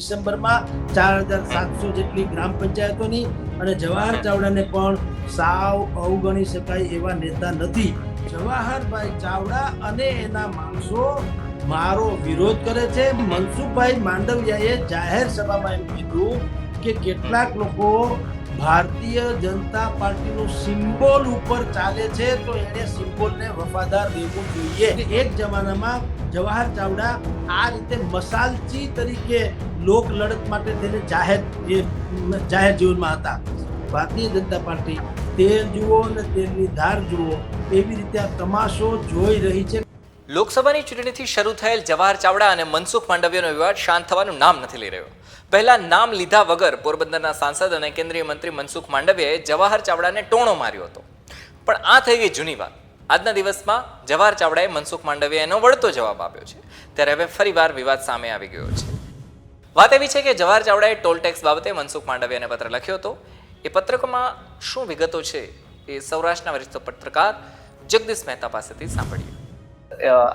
ડિસેમ્બરમાં ચાર હજાર સાતસો જેટલી ગ્રામ પંચાયતોની અને જવાહર ચાવડાને પણ સાવ અવગણી શકાય એવા નેતા નથી. જવાહરભાઈ ચાવડા અને એના માણસો મારો વિરોધ કરે છે. મનસુખભાઈ માંડવિયાએ જાહેર સભામાં એમ કીધું કે કેટલાક લોકો ભારતીય જનતા પાર્ટીનું સિમ્બોલ ઉપર ચાલે છે, તો એને સિમ્બોલને વફાદાર રહેવું જોઈએ. એક જમાનામાં જવાહર ચાવડા આ રીતે મસાલચી તરીકે લોક લડત માટે તેને જાહેર જાહેર જીવનમાં હતા. ભારતીય જનતા પાર્ટી તેલ જુઓ અને તેલની ધાર જુઓ, એવી રીતે આ તમાશો જોઈ રહી છે. લોકસભાની ચૂંટણીથી શરૂ થયેલ જવાહર ચાવડા અને મનસુખ માંડવિયાનો વિવાદ શાંત થવાનું નામ નથી લઈ રહ્યો. પહેલા નામ લીધા વગર પોરબંદરના સાંસદ અને કેન્દ્રીય મંત્રી મનસુખ માંડવિયાએ જવાહર ચાવડાને ટોણો માર્યો હતો. પણ આ થઈ ગઈ જૂની વાત. આજના દિવસમાં જવાહર ચાવડાએ મનસુખ માંડવિયાનો વળતો જવાબ આપ્યો છે. ત્યારે હવે ફરીવાર વિવાદ સામે આવી ગયો છે. વાત એવી છે કે જવાહર ચાવડાએ ટોલ ટેક્સ બાબતે મનસુખ માંડવિયાને પત્ર લખ્યો હતો. એ પત્રકમાં શું વિગતો છે એ સૌરાષ્ટ્રના વરિષ્ઠ પત્રકાર જગદીશ મહેતા પાસેથી સાંભળીએ.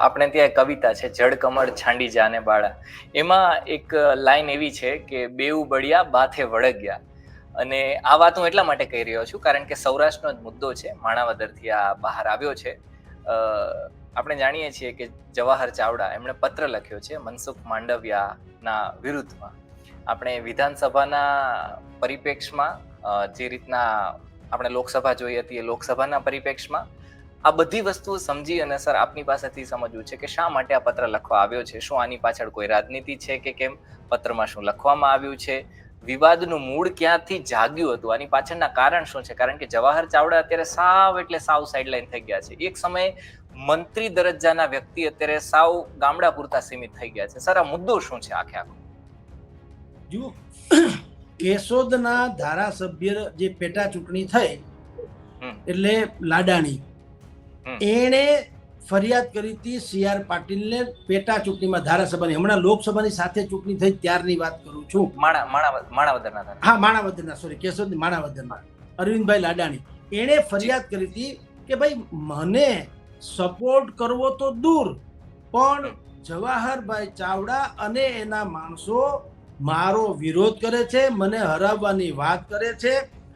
આપણે ત્યાં એક કવિતા છે જળ કમળ છાંડી જાને બાળા. એમાં એક લાઈન એવી છે કે બેઉ બળિયા બાથે વળગ્યા. અને આ વાત હું એટલા માટે કહી રહ્યો છું, કારણ કે સૌરાષ્ટ્રનો જ મુદ્દો છે. માણાવદરથી આ બહાર આવ્યો છે. આપણે જાણીએ છીએ કે જવાહર ચાવડા એમણે પત્ર લખ્યો છે મનસુખ માંડવિયાના વિરુદ્ધમાં. આપણે વિધાનસભાના પરિપ્રેક્ષમાં જે રીતના આપણે લોકસભા જોઈ હતી એ લોકસભાના પરિપ્રેક્ષમાં આ બધી વસ્તુઓ સમજી અને સર આપની પાસેથી સમજવું છે કે શા માટે આ પત્ર લખવા આવ્યો છે, શું આની પાછળ કોઈ રાજનીતિ છે કે કેમ, પત્રમાં શું લખવામાં આવ્યું છે વિવાદનું મૂળ ક્યાંથી જાગ્યું હતું? આની પાછળના કારણ શું છે? કારણ કે જવાહર ચાવડા અત્યારે સાવ એટલે સાવ સાઈડલાઈન થઈ ગયા છે. એક સમયે મંત્રી દરજ્જાના વ્યક્તિ અત્યારે સાવ ગામડા પૂરતા સીમિત થઈ ગયા છે. સર આ મુદ્દો શું છે આખે આખો? જુઓ કેશોદના ધારાસભ્ય જે પેટા ચૂંટણી થઈ એટલે લાડાણી. એણે ફરિયાદ કરી હતી સી આર પાટીલને પેટા ચૂંટણીમાં ધારાસભાની હમણાં લોકસભાની સાથે ચૂંટણી થઈ ત્યારની વાત કરું છું. માણા માણા માણાવદરના હા માણાવદરના સોરી કેશોદ માણાવદરના. અરવિંદભાઈ લાડાણી એણે ફરિયાદ કરી હતી કે ભાઈ મને સપોર્ટ કરવો તો દૂર પણ જવાહરભાઈ ચાવડા અને એના માણસો મારો વિરોધ કરે છે મને હરાવવાની વાત કરે છે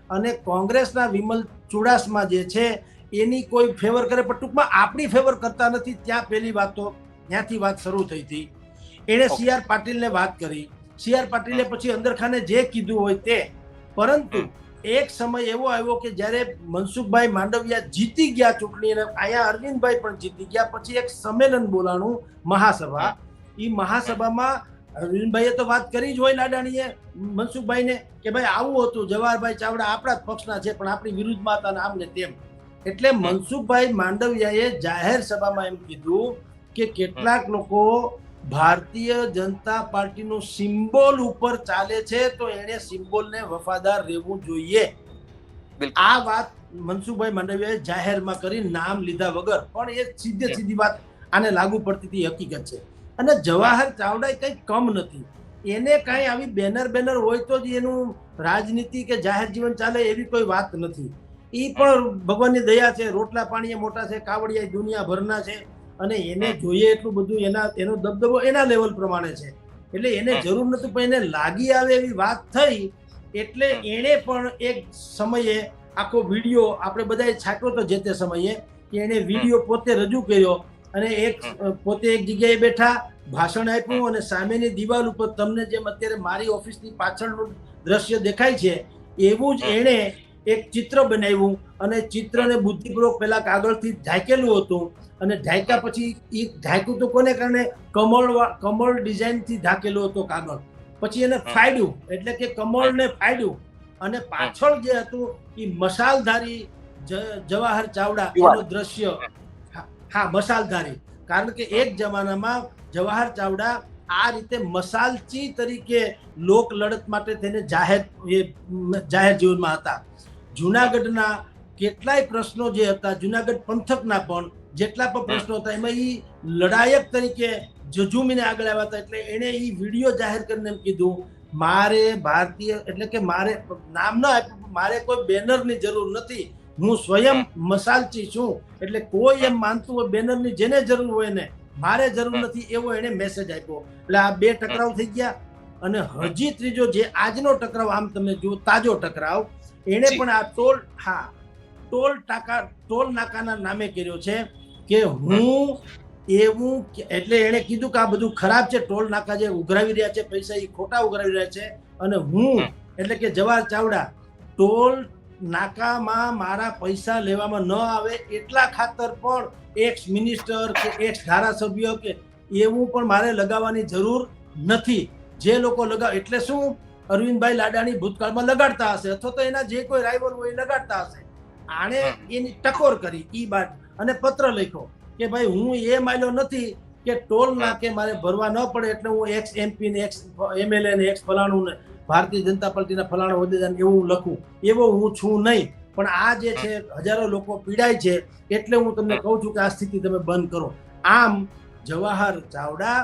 અને કોંગ્રેસના વિમલ ચુડાસમા જે છે એની કોઈ ફેવર કરે પણ ટૂંકમાં આપણી ફેવર કરતા નથી. ત્યાં પહેલી વાત તો ત્યાંથી વાત શરૂ થઈ હતી. એણે. સી આર પાટીલને વાત કરી. સી આર પાટીલે પછી અંદરખાને જે કીધું હોય તે. પરંતુ એક સમય એવો આવ્યો કે જ્યારે મનસુખભાઈ માંડવિયા જીતી ગયા ચૂંટણી અને અહીંયા અરવિંદભાઈ પણ જીતી ગયા પછી એક સંમેલન બોલાણું મહાસભા. એ મહાસભામાં અરવિંદભાઈએ તો વાત કરી જ હોય લાડાણીએ મનસુખભાઈને કે ભાઈ આવું હતું જવાહરભાઈ ચાવડા આપણા જ પક્ષના છે પણ આપણી વિરુદ્ધમાં હતા ને આમ ને તેમ. એટલે મનસુખભાઈ માંડવિયાએ જાહેર સભામાં એમ કીધું કે કેટલાક લોકો ભારતીય જનતા પાર્ટીનો સિમ્બોલ ઉપર ચાલે છે તો એને સિમ્બોલને વફાદાર રહેવું જોઈએ. આ વાત મનસુખભાઈ માંડવિયાએ જાહેરમાં કરી નામ લીધા વગર. પણ એ સીધે સીધી વાત આને લાગુ પડતી હતી હકીકત છે. અને જવાહર ચાવડા કંઈ કમ નથી. એને કાંઈ આવી બેનર બેનર હોય તો જ એનું રાજનીતિ કે જાહેર જીવન ચાલે એવી કોઈ વાત નથી. એ પણ ભગવાનની દયા છે રોટલા પાણીએ મોટા છે કાવડિયા દુનિયાભરના છે અને એને જોઈએ એટલું બધું એના એનો દબદબો એના લેવલ પ્રમાણે છે. એટલે એને જરૂર નથી પણ એને લાગી આવે એવી વાત થઈ એટલે એણે પણ એક સમયે આખો વીડિયો આપણે બધાએ છાંટ્યો તો જે તે સમયે કે એણે વીડિયો પોતે રજૂ કર્યો અને એક પોતે એક જગ્યાએ બેઠા ભાષણ આપ્યું અને સામેની દિવાલ ઉપર તમને જેમ અત્યારે મારી ઓફિસની પાછળનું દ્રશ્ય દેખાય છે એવું જ એણે એક ચિત્ર બનાવ્યું અને ચિત્રને બુદ્ધિપૂર્વક પેલા કાગળથી ઢાંકેલું હતું અને ઢાંક્યા પછી એ ઢાંક્યું તો કોને કારણે? કમળ કમળ ડિઝાઇનથી ઢાંકેલો હતો કાગળ. પછી એને ફાડ્યું એટલે કે કમળને ફાડ્યું અને પાછળ જે હતું એ મશાલધારી જવાહર ચાવડા એનું દ્રશ્ય. હા- હા મશાલધારી કારણ કે એક જમાનામાં જવાહર ચાવડા આ રીતે મસાલચી તરીકે લોક લડત માટે તેને જાહેર એ જાહેર જીવનમાં હતા. જુનાગઢના કેટલાય પ્રશ્નો જે હતા જુનાગઢ પંથકના પણ જેટલા પણ પ્રશ્નો હતા એમાં એ લડાયક તરીકે જજુમીને આગળ આવ્યા હતા એટલે એણે એ વીડિયો જાહેર કરીને એમ કીધું મારે ભારતીય એટલે કે મારે નામ ના આપ્યું મારે કોઈ બેનરની જરૂર નથી. હું સ્વયં મસાલચી છું એટલે કોઈ એમ માનતું હોય બેનરની જેને જરૂર હોય ને મારે જરૂર નથી એવો એણે મેસેજ આપ્યો. એટલે આ બે ટકરાવ થઈ ગયા. અને હજી ત્રીજો જે આજનો ટકરાવ આમ તમે જુઓ તાજો ટકરાવ એણે પણ આ ટોલ હા ટોલ ટાકા ટોલ નાકાના નામે કર્યો છે કે હું એવું એટલે એણે કીધું કે આ બધું ખરાબ છે ટોલ નાકા જે ઉઘરાવી રહ્યા છે પૈસા એ ખોટા ઉઘરાવી રહ્યા છે અને હું એટલે કે જવાહર ચાવડા ટોલ નાકામાં મારા પૈસા લેવામાં ન આવે એટલા ખાતર પણ એક્સ મિનિસ્ટર કે એક્સ ધારાસભ્ય કે એવું પણ મારે લગાવવાની જરૂર નથી. જે લોકો લગાવ એટલે શું? અરવિંદભાઈ લાડાણી ભૂતકાળમાં લગાડતા હશે અથવા તો એના જે કોઈ રાઇવલ હોય એ લગાડતા હશે. આણે એની ટકોર કરી ઈ બાદ અને પત્ર લખ્યો કે ભાઈ હું એ માયલો નથી કે ટોલ નાકે મારે ભરવા ન પડે એટલે હું એક્સ એમપી ને એક્સ એમએલએ ને એક્સ ફલાણું ને ભારતીય જનતા પાર્ટીના ફલાણો હોદ્દેદાર એવું લખું. એવો હું છું નહીં. પણ આ જે છે હજારો લોકો પીડાય છે એટલે હું તમને કહું છું કે આ સ્થિતિ તમે બંધ કરો. આમ જવાહર ચાવડા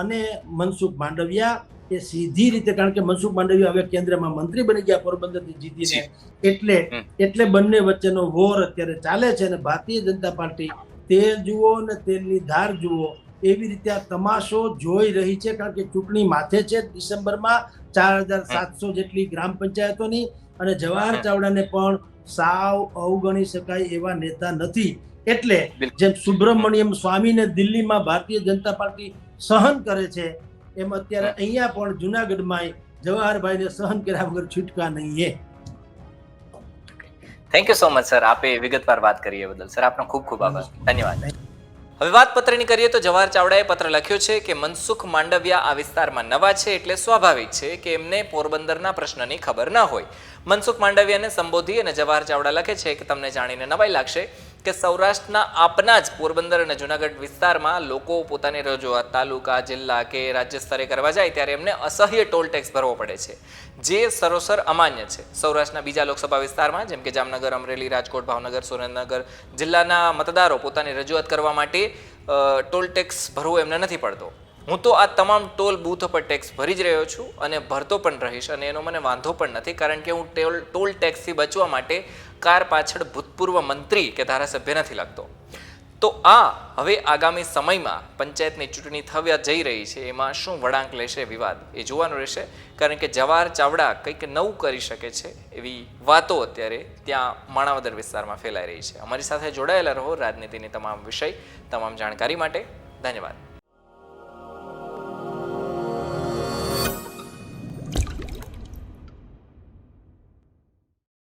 અને મનસુખ માંડવિયા એ સીધી રીતે કારણ કે મનસુખ માંડવિયા હવે કેન્દ્રમાં મંત્રી બની ગયા પોરબંદરથી જીતીને. એટલે એટલે બંને વચ્ચેનો વોર અત્યારે ચાલે છે અને ભારતીય જનતા પાર્ટી તેલ જુઓ ને તેલની ધાર જુઓ એવી રીતે આ તમાશો જોઈ રહી છે કારણ કે ચૂંટણી માથે છે ડિસેમ્બરમાં ચાર હજાર સાતસો જેટલી ગ્રામ પંચાયતોની અને જવાહર ચાવડાને પણ સાવ અવગણી શકાય એવા નેતા નથી. એટલે જેમ સુબ્રમણ્યમ સ્વામીને દિલ્હીમાં ભારતીય જનતા પાર્ટી સહન કરે છે એમ અત્યારે અહીંયા પણ જુનાગઢમાં જવાહરભાઈને સહન કર્યા વગર છૂટકા નહીં thank you so much sir આપે વિગતવાર વાત કરી એ બદલ. સર આપનો ખૂબ ખૂબ આભાર. ધન્યવાદ. હવે વાત પત્રની કરીએ તો જવાહર ચાવડાએ પત્ર લખ્યો છે કે મનસુખ માંડવિયા આ વિસ્તારમાં નવા છે એટલે સ્વાભાવિક છે કે એમને પોરબંદરના પ્રશ્નની ખબર ન હોય. મનસુખ માંડવિયાને સંબોધી અને જવાહર ચાવડા લખે છે કે તમને જાણીને નવાઈ લાગશે કે સૌરાષ્ટ્રના આપના જ પોરબંદર અને જુનાગઢ વિસ્તારમાં લોકો પોતાની રજૂઆત તાલુકા, જિલ્લા કે રાજ્ય સ્તરે કરવા જાય ત્યારે એમને અસહ્ય ટોલ ટેક્સ ભરવો પડે છે. જે સરોસર અમાન્ય છે. સૌરાષ્ટ્રના બીજા લોકસભા વિસ્તારમાં, જેમ કે જામનગર, અમરેલી, રાજકોટ, ભાવનગર, સુરેન્દ્રનગર જિલ્લાના મતદારો પોતાની રજૂઆત કરવા માટે ટોલ ટેક્સ ભરવો એમને નથી પડતો. હું તો આ તમામ ટોલ બૂથ પર ટેક્સ ભરી જ રહ્યો છું અને ભરતો પણ રહીશ અને એનો મને વાંધો પણ નથી કારણ કે હું ટોલ ટોલ ટેક્સથી બચવા માટે કાર પાછળ ભૂતપૂર્વ મંત્રી કે ધારાસભ્ય નથી લાગતો. તો આ હવે આગામી સમયમાં પંચાયતની ચૂંટણી થવા જઈ રહી છે, એમાં શું વળાંક લેશે વિવાદ એ જોવાનું રહેશે. કારણ કે જવાહર ચાવડા કંઈક નવું કરી શકે છે એવી વાતો અત્યારે ત્યાં માણાવદર વિસ્તારમાં ફેલાઈ રહી છે. અમારી સાથે જોડાયેલા રહો રાજનીતિની તમામ વિષય, તમામ જાણકારી માટે. ધન્યવાદ.